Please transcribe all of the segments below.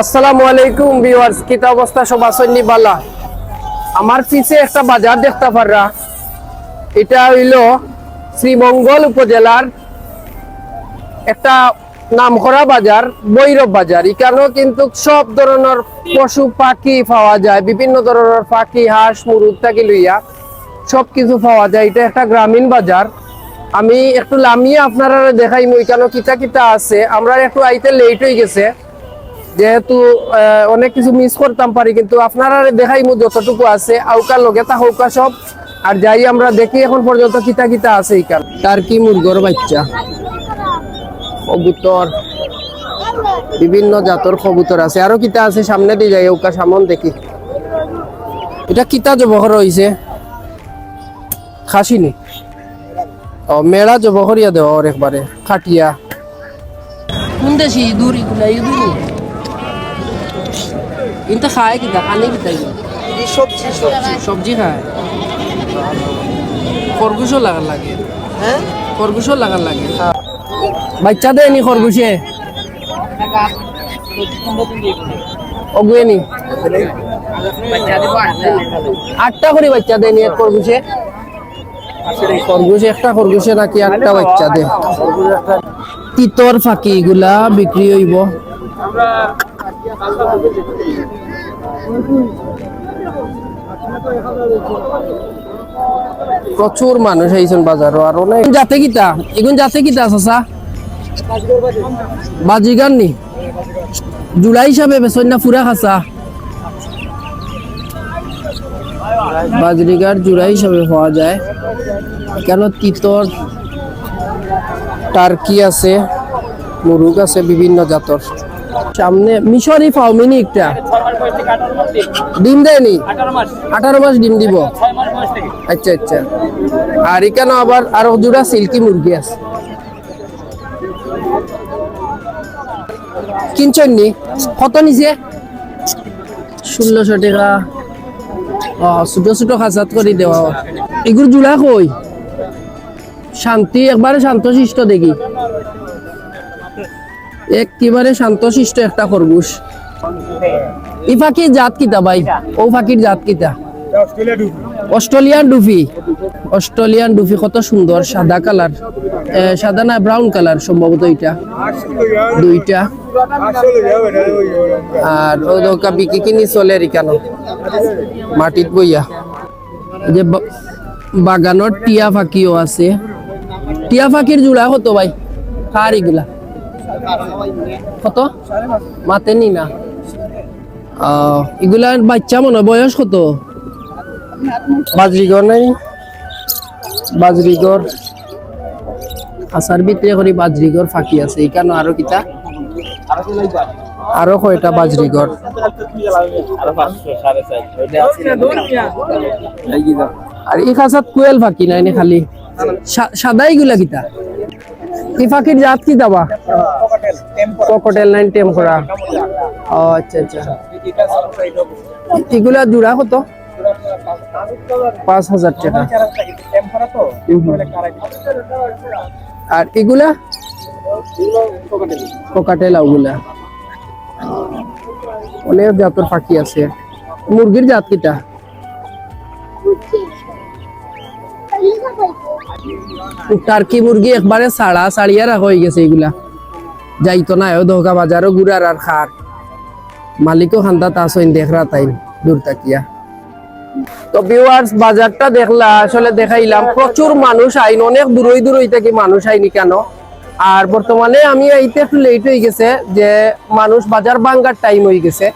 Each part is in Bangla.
আসসালামু আলাইকুম ভিউয়ার্স কিতা অবস্থা? সব আসন্নি বালা। আমার পিছে একটা বাজার দেখতে পাররা। এটা হইল শ্রীমঙ্গল উপজেলার একটা নামকরা বাজার বৈরব বাজার। এখানেও কিন্তু সব ধরনের পশু, পাখি পাওয়া যায়। বিভিন্ন ধরনের পাখি, হাঁস, মুরুগ থাকি লইয়া সব কিছু পাওয়া যায়। এটা একটা গ্রামীণ বাজার। আমি একটু লামিয়ে আপনারা দেখাইমু এখানে কিতা কিতা আছে। আমরা একটু আইতে লেট হয়ে গেছে। যেহেতু অনেক কিছু মিস করতাম পারি, কিন্তু আপনারা দেখাইমু যতটুকু আছে আউকা লগে তা হৌকা সব। আর যাই, আমরা দেখি এখন পর্যন্ত কিতা কিতা আছে এখান তার কি মুরগর বাচ্চা? কবুতর। বিভিন্ন জাতর কবুতর আছে। আরও কিতা আছে সামনে দিয়ে যাই ওকা সামন দেখি। এটা কিতা জবহর হইছে? খাসিনি ও মেড়া জবহরিয়া দেওয়া একবারে। খাটিয়া। কোন দেশি? কিন্তু খায় কিতা খানে কিতা? সবজি সবজি সবজি খায় খরগোশও লাগার লাগে হ্যাঁ খরগোশও লাগার লাগে বাচ্চা দেয়নি খরগোশে অগুয়েনি আটটা করে বাচ্চা দেয়নি এক খরগোশে খরগোশে একটা খরগোশে নাকি আটটা বাচ্চা দেয় তিতর ফাঁকি এগুলা বিক্রি হইব প্রচুর মানুষ আইছেন বাজারও, আর অনেক যাতে কিতা? এগুন যাতে কিতা, চাচা? বাজিগার নি জুড়া হিসাবে বেসন না ফুরা খাসা বাজরিগার জুড়া হিসাবে পাওয়া যায়। কেন তিতর? টার্কি আছে, মুরুগ আছে, বিভিন্ন জাতর। সামনে মিশরি পাও মিনি একটা। ডিম দেয়নি? আঠারো মাস ডিম দিব। আচ্ছা আচ্ছা। আর এখানে আবার আরও দুটা সিল্কি মুরগি আছে। কিনছেন নি? কত নিছে? ষোলোশো টাকা। ও ছোট ছোট খাঁচাত করে দেওয়া এগুলো জোড়া কই? শান্তি, একবারে শান্তশিষ্ট দেখি। একেবারে শান্তশিষ্ট একটা খরগোশ। ই পাখির জাত কিতা ভাই? ও পাখির জাত কিতা? অস্ট্রেলিয়ান ডুফি অস্ট্রেলিয়ান ডুফি কত সুন্দর সাদা কালার। সাদা না ব্রাউন কালার সম্ভবত এটা দুইটা। আর ও দোকা বিকি কিনি চলে কেন? মাটিত বইয়া। যে বাগানত টিয়া ফাঁকিও আছে। টিয়া ফাঁকির জোড়া কত ভাই? কার এগুলা। কত? মাতেনি না আহ, এগুলা বাচ্চা মনে বয়স কত? বাজরিগর নাই? বাজরিগর আসার ভিতরে করে বাজরিগর ফাঁকি আছে। এখানে আরও কিতা? আরও কয়টা বাজরিগর আর এই খাসাত কুয়েল ফাঁকি নাই খালি। সা- সাদা এগুলা কিতা? এই ফাঁকির জাত কি দাবা? ককটেল নাইন টেম করা ও আচ্ছা আচ্ছা। এগুলা জোড়া কত? পাঁচ হাজার টাকা। আর এগুলা? কোকাটেল ওগুলা। অনেক জাতের পাখি আছে। মুরগির জাত কিটা? টার্কি মুরগি একবারে সাড়া সাড়িয়া রাখা হয়ে গেছে এগুলা। যাইতো না ও দহকা বাজারও গুড়ার আর খার। মালিকও খান্দা তা সইন দেখরা তাই দূর তাকিয়া। তো ভিউয়ার্স বাজারটা দেখলা, আসলে দেখাইলাম, প্রচুর মানুষ আইন, অনেক দূরই দূরই থেকে মানুষ আইনি কেন? আর বর্তমানে আমি এইতে একটু লেট হয়ে গেছে, যে মানুষ বাজার ভাঙ্গার টাইম হয়ে গেছে।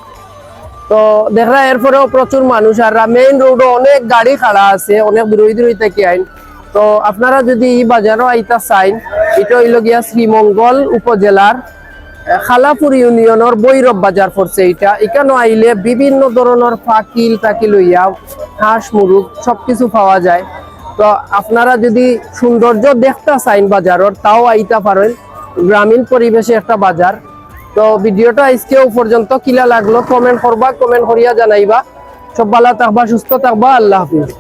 তো দেখলা এরপরেও প্রচুর মানুষ, আর মেইন রোডও অনেক গাড়ি খাড়া আছে, অনেক দূরই দূরই থেকে আইন। তো আপনারা যদি এই বাজারও আইতা চাইন এটা হইল গিয়া শ্রীমঙ্গল উপজেলার খালাপুর ইউনিয়নের বৈরব বাজার পড়ছে এটা এখানে আইলে বিভিন্ন ধরনের ফাকিল টাকিল লইয়া হাঁস, মুরুগ সবকিছু পাওয়া যায়। তো আপনারা যদি সৌন্দর্য দেখতে চাইন বাজারের, তাও আইতা পারেন। গ্রামীণ পরিবেশে একটা বাজার। তো ভিডিওটা আজকেও পর্যন্ত কিলা লাগল, কমেন্ট করবা, কমেন্ট করিয়া জানাইবা। সব ভালো থাকবা, সুস্থ থাকবা, আল্লাহ হাফিজ।